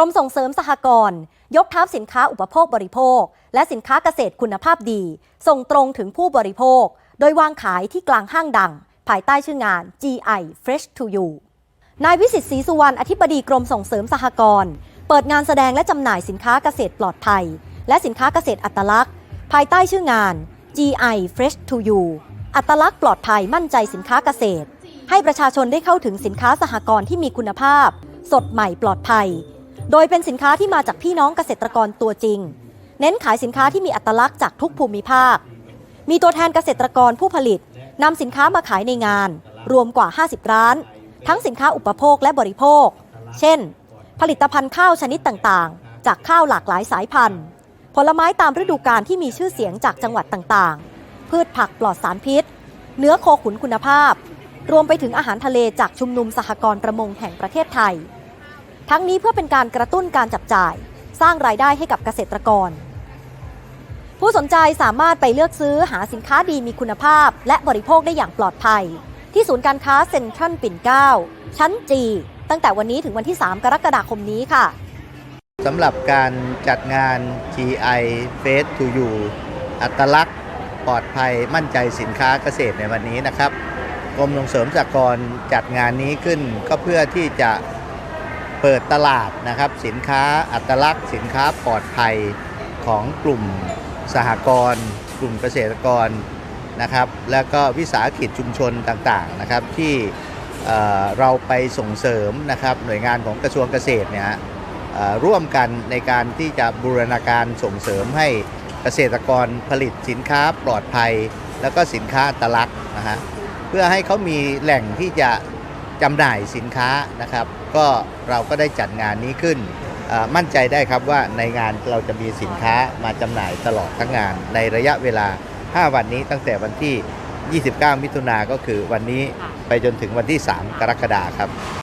รมส่งเสริมสหกรณ์ยกทัพสินค้าอุปโภคบริโภค และสินค้าเกษตรคุณภาพดี ส่งตรงถึงผู้บริโภค โดยวางขายที่กลางห้างดัง ภายใต้ชื่องาน GI Fresh to You นายวิสิตศรีสุวรรณอธิบดีกรมส่งเสริมสหกรณ์เปิดงานแสดงและจำหน่ายสินค้าเกษตรปลอดภัย และสินค้าเกษตรอัตลักษณ์ ภายใต้ชื่องาน GI Fresh to You อัตลักษณ์ปลอดภัยมั่นใจสินค้าเกษตร ให้ประชาชนได้เข้าถึงสินค้าสหกรณ์ที่มีคุณภาพ สดใหม่ปลอดภัย โดยเป็นสินค้าที่มาจากพี่น้องเกษตรกรตัวจริง เน้นขายสินค้าที่มีอัตลักษณ์จากทุกภูมิภาค มีตัวแทนเกษตรกรผู้ผลิตนำสินค้ามาขายในงาน รวมกว่า 50 ร้าน ทั้งสินค้าอุปโภคและบริโภค เช่น ผลิตภัณฑ์ข้าวชนิดต่างๆ จากข้าวหลากหลายสายพันธุ์ ผลไม้ตามฤดูกาลที่มีชื่อเสียงจากจังหวัดต่างๆ พืชผักปลอดสารพิษ เนื้อโคขุนคุณภาพ รวมไปถึงอาหารทะเลจากชุมนุมสหกรณ์ประมงแห่งประเทศไทย ทั้งนี้เพื่อเป็นการกระตุ้นการจับจ่าย สร้างรายได้ให้กับเกษตรกร ผู้สนใจสามารถไปเลือกซื้อหาสินค้าดีมีคุณภาพ และบริโภคได้อย่างปลอดภัย ที่ศูนย์การค้าเซ็นทรัลปิ่นเกล้าชั้นจีตั้งแต่วันนี้ถึงวันที่ 3 กรกฎาคมนี้ค่ะสำหรับการจัดงาน GI Face to You อัตลักษณ์ ปลอดภัยมั่นใจสินค้าเกษตรในวันนี้นะครับกรมส่งเสริมสหกรณ์จัดงานนี้ขึ้นก็เพื่อที่จะ เปิดตลาดนะครับสินค้าอัตลักษณ์ สินค้าปลอดภัยของกลุ่มสหกรณ์กลุ่มเกษตรกรนะครับ แล้วก็วิสาหกิจชุมชนต่างๆนะครับที่เอ่อเราไปส่งเสริมนะครับหน่วยงานของกระทรวงเกษตรเนี่ยร่วมกันในการที่จะบูรณาการส่งเสริมให้เกษตรกรผลิตสินค้าปลอดภัย แล้วก็สินค้าอัตลักษณ์นะฮะเพื่อให้เขามีแหล่งที่จะ จำหน่ายสินค้านะครับ ก็เราก็ได้จัดงานนี้ขึ้นเอ่อมั่นใจได้ครับว่าในงานเราจะมีสินค้ามาจำหน่ายตลอดทั้งงาน ในระยะเวลา 5 วันนี้ตั้งแต่วันที่ 29 มิถุนาก็คือวันนี้ไปจนถึงวันที่ 3 กรกฎาคมครับ